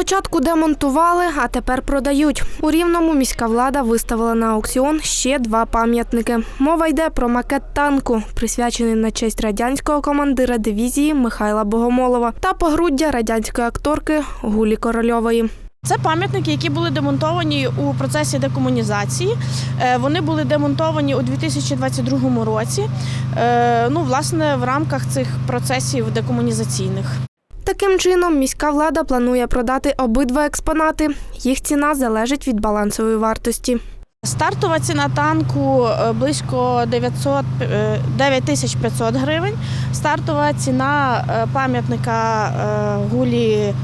Спочатку демонтували, а тепер продають. У Рівному міська влада виставила на аукціон ще два пам'ятники. Мова йде про макет танку, присвячений на честь радянського командира дивізії Михайла Богомолова та погруддя радянської акторки Гулі Корольової. Це пам'ятники, які були демонтовані у процесі декомунізації. Е, Вони були демонтовані у 2022 році. е, Ну, власне, в рамках цих процесів декомунізаційних. Таким чином, міська влада планує продати обидва експонати. Їх ціна залежить від балансової вартості. Стартова ціна танку е, близько 900, е, 9500 гривень. Стартова ціна е, пам'ятника е, Гулі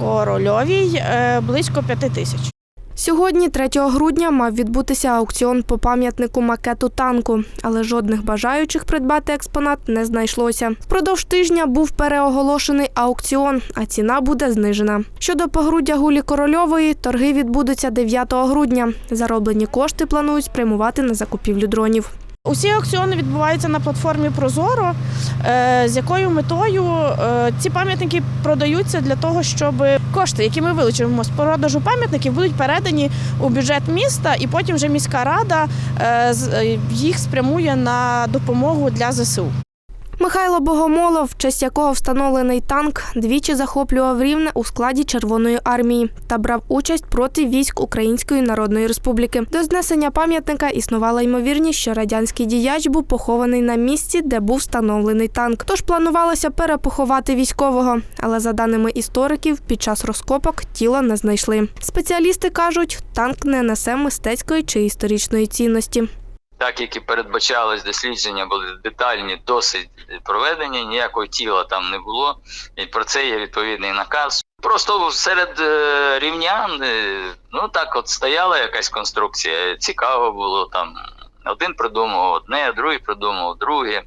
Корольовій е, близько 5 тисяч. Сьогодні, 3 грудня, мав відбутися аукціон по пам'ятнику макету танку, але жодних бажаючих придбати експонат не знайшлося. Впродовж тижня був переоголошений аукціон, а ціна буде знижена. Щодо погруддя гулі корольової, торги відбудуться 9 грудня. Зароблені кошти планують спрямувати на закупівлю дронів. Усі аукціони відбуваються на платформі Прозоро, е, з якою метою е, ці пам'ятники продаються для того, щоб кошти, які ми вилучимо з продажу пам'ятників, будуть передані у бюджет міста, і потім вже міська рада е, їх спрямує на допомогу для ЗСУ. Михайло Богомолов, честь якого встановлений танк, двічі захоплював рівне у складі Червоної армії та брав участь проти військ Української Народної Республіки. До знесення пам'ятника існувала ймовірність, що радянський діяч був похований на місці, де був встановлений танк. Тож планувалося перепоховати військового. Але за даними істориків, під час розкопок тіло не знайшли. Спеціалісти кажуть, танк не несе мистецької чи історичної цінності. Так як і передбачалось, дослідження були детальні, досить проведені, ніякого тіла там не було. І про це є відповідний наказ. Просто серед е, рівнян, е, ну так, от стояла якась конструкція. Цікаво було там. Один придумав одне, другий придумав друге.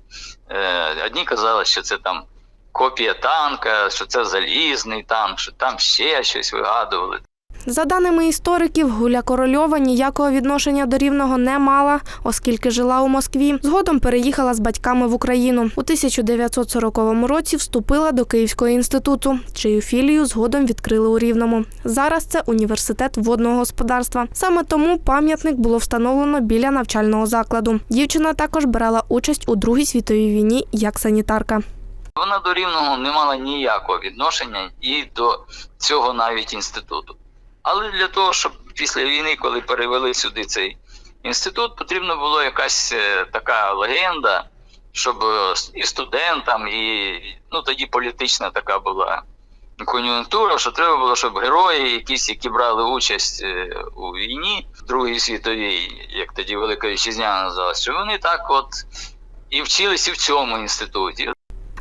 Е, одні казали, що це там копія танка, що це залізний танк, що там ще щось вигадували. За даними істориків, Гуля Корольова ніякого відношення до рівного не мала, оскільки жила у Москві. Згодом переїхала з батьками в Україну. У 1940 році вступила до Київського інституту, чию філію згодом відкрили у Рівному. Зараз це університет водного господарства. Саме тому пам'ятник було встановлено біля навчального закладу. Дівчина також брала участь у Другій світовій війні як санітарка. Вона до рівного не мала ніякого відношення і до цього навіть інституту. Але для того, щоб після війни, коли перевели сюди цей інститут, потрібна була якась е, така легенда, щоб е, і студентам, і ну тоді політична така була кон'юнктура, що треба було, щоб герої, якісь, які брали участь е, у війні, Другій світовій, як тоді Велика Вітчизняна називалася, що вони так от і вчились і в цьому інституті.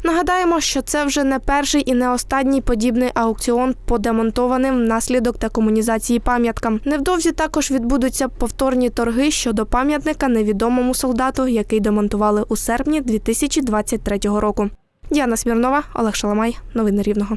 Нагадаємо, що це вже не перший і не останній подібний аукціон по демонтованим внаслідок декомунізації пам'яткам. Невдовзі також відбудуться повторні торги щодо пам'ятника невідомому солдату, який демонтували у серпні 2023 року. Діана Смірнова, Олег Шаламай. Новини Рівного.